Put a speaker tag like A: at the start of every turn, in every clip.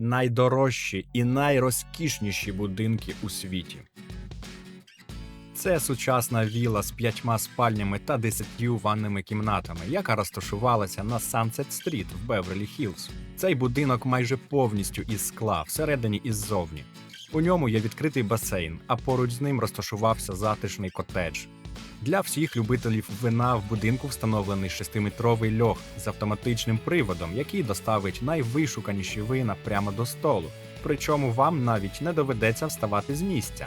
A: найдорожчі і найрозкішніші будинки у світі. Це сучасна віла з п'ятьма спальнями та десятью ванними кімнатами, яка розташувалася на Sunset Street в Беверлі Хіллз. Цей будинок майже повністю із скла, всередині і ззовні. У ньому є відкритий басейн, а поруч з ним розташувався затишний котедж. Для всіх любителів вина в будинку встановлений шестиметровий льох з автоматичним приводом, який доставить найвишуканіші вина прямо до столу. Причому вам навіть не доведеться вставати з місця.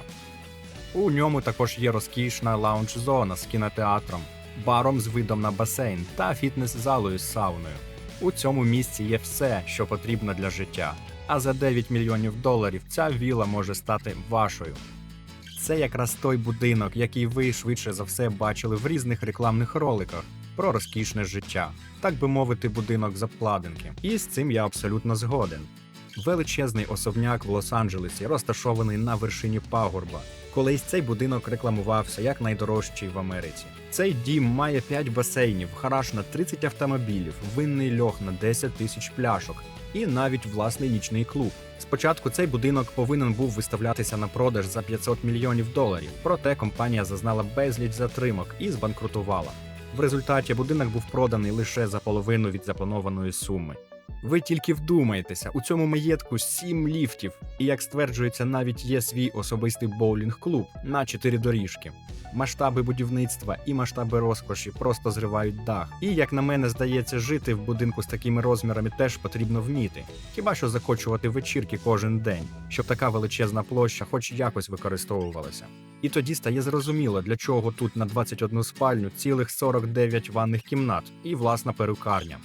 A: У ньому також є розкішна лаунж-зона з кінотеатром, баром з видом на басейн та фітнес-залою з сауною. У цьому місці є все, що потрібно для життя. А за 9 мільйонів доларів ця віла може стати вашою. Це якраз той будинок, який ви швидше за все бачили в різних рекламних роликах про розкішне життя, так би мовити, будинок з обкладинки. І з цим я абсолютно згоден. Величезний особняк в Лос-Анджелесі розташований на вершині пагорба. Колись цей будинок рекламувався як найдорожчий в Америці. Цей дім має 5 басейнів, гараж на 30 автомобілів, винний льох на 10 тисяч пляшок і навіть власний нічний клуб. Спочатку цей будинок повинен був виставлятися на продаж за 500 мільйонів доларів, проте компанія зазнала безліч затримок і збанкрутувала. В результаті будинок був проданий лише за половину від запланованої суми. Ви тільки вдумайтеся, у цьому маєтку сім ліфтів, і як стверджується, навіть є свій особистий боулінг-клуб на чотири доріжки. Масштаби будівництва і масштаби розкоші просто зривають дах. І як на мене здається, жити в будинку з такими розмірами теж потрібно вміти. Хіба що закочувати вечірки кожен день, щоб така величезна площа хоч якось використовувалася. І тоді стає зрозуміло, для чого тут на 21 спальню цілих 49 ванних кімнат і власна перукарня.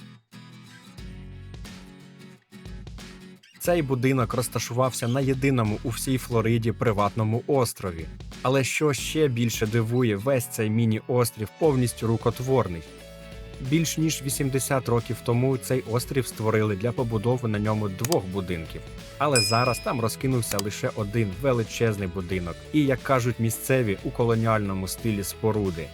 A: Цей будинок розташувався на єдиному у всій Флориді приватному острові. Але що ще більше дивує, весь цей міні-острів повністю рукотворний. Більш ніж 80 років тому цей острів створили для побудови на ньому двох будинків. Але зараз там розкинувся лише один величезний будинок, і, як кажуть місцеві, у колоніальному стилі споруди.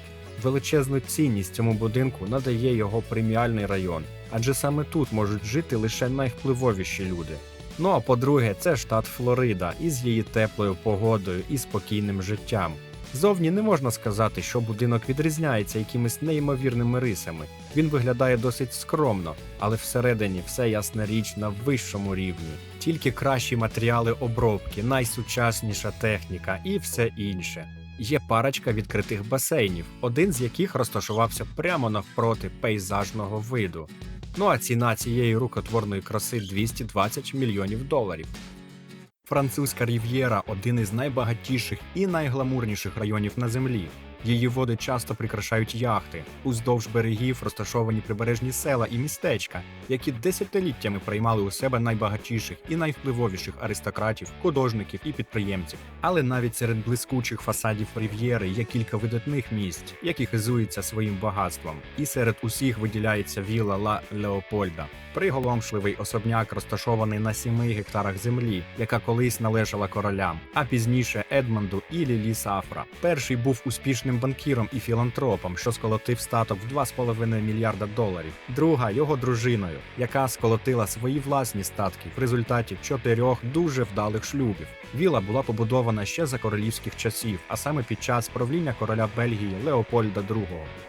A: Величезну цінність цьому будинку надає його преміальний район, адже саме тут можуть жити лише найвпливовіші люди. Ну а по-друге, це штат Флорида із її теплою погодою і спокійним життям. Зовні не можна сказати, що будинок відрізняється якимись неймовірними рисами. Він виглядає досить скромно, але всередині все ясна річ на вищому рівні. Тільки кращі матеріали обробки, найсучасніша техніка і все інше. Є парочка відкритих басейнів, один з яких розташувався прямо навпроти пейзажного виду. Ну а ціна цієї рукотворної краси 220 мільйонів доларів. Французька Рів'єра один із найбагатіших і найгламурніших районів на землі. Її води часто прикрашають яхти, уздовж берегів розташовані прибережні села і містечка, які десятиліттями приймали у себе найбагатіших і найвпливовіших аристократів, художників і підприємців. Але навіть серед блискучих фасадів Рів'єри є кілька видатних місць, які хизуються своїм багатством. І серед усіх виділяється віла Ла Леопольда. Приголомшливий особняк розташований на 7 гектарах землі, яка колись належала королям, а пізніше Едмонду і Лілі Сафра. Перший був успішним банкіром і філантропом, що сколотив статок в 2,5 мільярда доларів. Друга його дружиною, яка сколотила свої власні статки в результаті чотирьох дуже вдалих шлюбів. Віла була побудована ще за королівських часів, а саме під час правління короля Бельгії Леопольда II,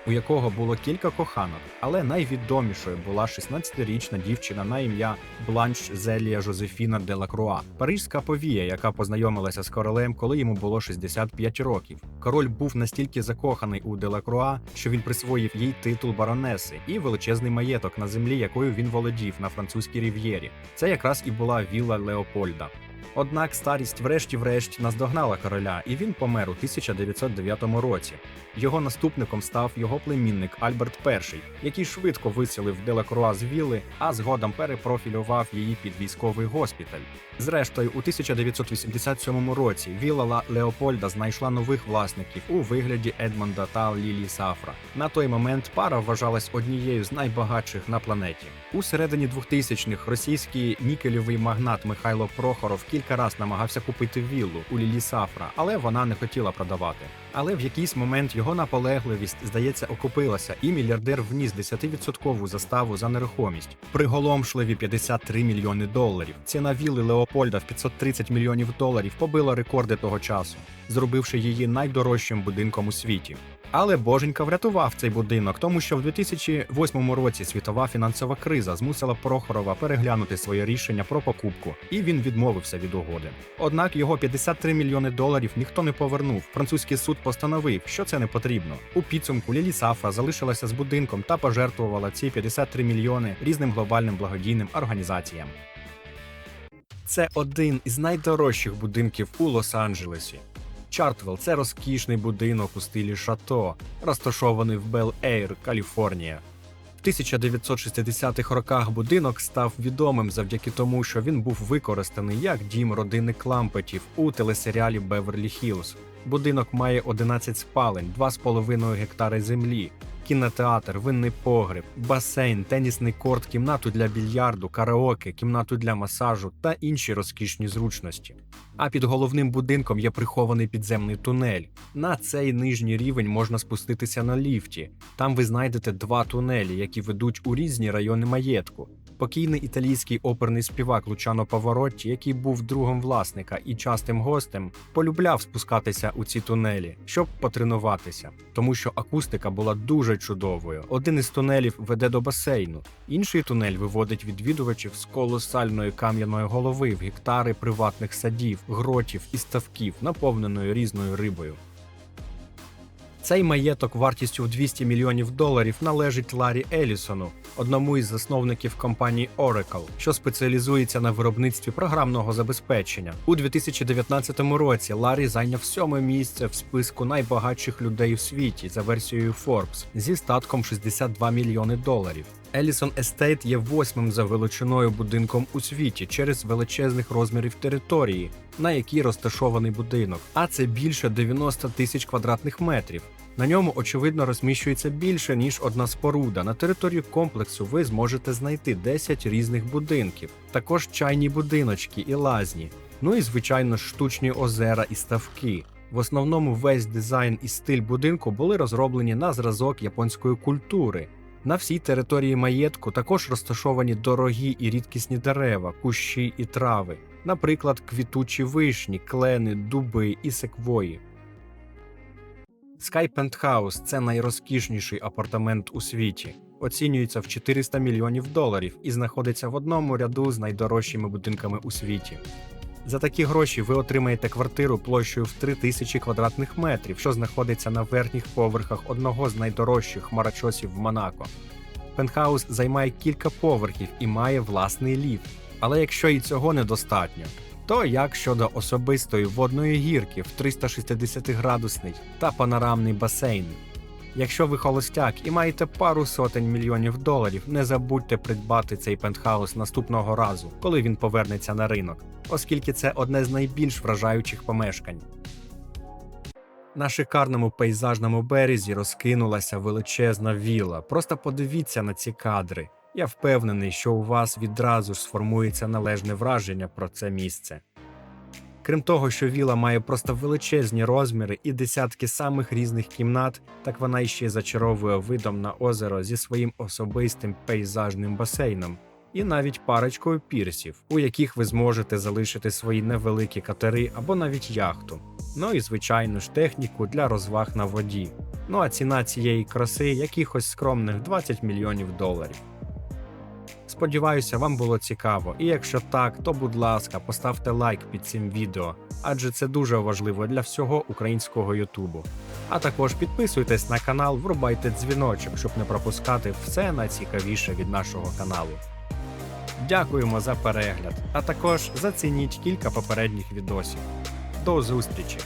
A: у якого було кілька коханок, але найвідомішою була 16-річна дівчина на ім'я Бланш Зелія Жозефіна де Лакруа, парижська повія, яка познайомилася з королем, коли йому було 65 років. Король був настільки закоханий у Делакруа, що він присвоїв їй титул баронеси і величезний маєток на землі, якою він володів на французькій рів'єрі. Це якраз і була вілла Леопольда. Однак старість врешті-врешт наздогнала короля, і він помер у 1909 році. Його наступником став його племінник Альберт І, який швидко виселив Делакруа з вілли, а згодом перепрофілював її під військовий госпіталь. Зрештою, у 1987 році вілла Леопольда знайшла нових власників у вигляді Едмонда та Лілі Сафра. На той момент пара вважалась однією з найбагатших на планеті. У середині 2000-х російський нікельовий магнат Михайло Прохоров кілька раз намагався купити віллу у Лілі Сафра, але вона не хотіла продавати. Але в якийсь момент його наполегливість, здається, окупилася, і мільярдер вніс 10% заставу за нерухомість. Приголомшливі 53 мільйони доларів. Ціна вілли Леопольда в 530 мільйонів доларів побила рекорди того часу, зробивши її найдорожчим будинком у світі. Але Боженька врятував цей будинок, тому що в 2008 році світова фінансова криза змусила Прохорова переглянути своє рішення про покупку, і він відмовився від угоди. Однак його 53 мільйони доларів ніхто не повернув. Французький суд постановив, що це не потрібно. У підсумку Лілі Сафа залишилася з будинком та пожертвувала ці 53 мільйони різним глобальним благодійним організаціям. Це один із найдорожчих будинків у Лос-Анджелесі. Чартвелл це розкішний будинок у стилі шато, розташований в Бел-Ейр, Каліфорнія. В 1960-х роках будинок став відомим завдяки тому, що він був використаний як дім родини Клампетів у телесеріалі Беверлі Хіллз. Будинок має 11 спалень, 2,5 гектари землі, кінотеатр, винний погреб, басейн, тенісний корт, кімнату для більярду, караоке, кімнату для масажу та інші розкішні зручності. А під головним будинком є прихований підземний тунель. На цей нижній рівень можна спуститися на ліфті. Там ви знайдете два тунелі, які ведуть у різні райони маєтку. Покійний італійський оперний співак Лучано Паворотті, який був другом власника і частим гостем, полюбляв спускатися у ці тунелі, щоб потренуватися, тому що акустика була дуже чудовою. Один із тунелів веде до басейну, інший тунель виводить відвідувачів з колосальної кам'яної голови в гектари приватних садів, гротів і ставків, наповненої різною рибою. Цей маєток вартістю в 200 мільйонів доларів належить Ларі Елісону, одному із засновників компанії Oracle, що спеціалізується на виробництві програмного забезпечення. У 2019 році Ларі зайняв сьоме місце в списку найбагатших людей у світі за версією Forbes зі статком 62 мільйони доларів. Елісон Естейт є восьмим за величиною будинком у світі через величезних розмірів території, на якій розташований будинок, а це більше 90 тисяч квадратних метрів. На ньому, очевидно, розміщується більше ніж одна споруда. На території комплексу ви зможете знайти 10 різних будинків, також чайні будиночки і лазні. Ну і звичайно штучні озера і ставки. В основному весь дизайн і стиль будинку були розроблені на зразок японської культури. На всій території маєтку також розташовані дорогі і рідкісні дерева, кущі і трави, наприклад, квітучі вишні, клени, дуби і секвої. Sky Penthouse – це найрозкішніший апартамент у світі. Оцінюється в 400 мільйонів доларів і знаходиться в одному ряду з найдорожчими будинками у світі. За такі гроші ви отримаєте квартиру площею в 3000 квадратних метрів, що знаходиться на верхніх поверхах одного з найдорожчих хмарочосів в Монако. Пентхаус займає кілька поверхів і має власний ліфт. Але якщо і цього недостатньо, то як щодо особистої водної гірки в 360-градусний та панорамний басейн? Якщо ви холостяк і маєте пару сотень мільйонів доларів, не забудьте придбати цей пентхаус наступного разу, коли він повернеться на ринок, оскільки це одне з найбільш вражаючих помешкань. На шикарному пейзажному березі розкинулася величезна віла. Просто подивіться на ці кадри. Я впевнений, що у вас відразу ж сформується належне враження про це місце. Крім того, що віла має просто величезні розміри і десятки самих різних кімнат, так вона іще зачаровує видом на озеро зі своїм особистим пейзажним басейном і навіть парочкою пірсів, у яких ви зможете залишити свої невеликі катери або навіть яхту. Ну і звичайно ж техніку для розваг на воді. Ну а ціна цієї краси якихось скромних 20 мільйонів доларів. Сподіваюся, вам було цікаво, і якщо так, то будь ласка, поставте лайк під цим відео, адже це дуже важливо для всього українського Ютубу. А також підписуйтесь на канал, врубайте дзвіночок, щоб не пропускати все найцікавіше від нашого каналу. Дякуємо за перегляд, а також зацініть кілька попередніх відосів. До зустрічі!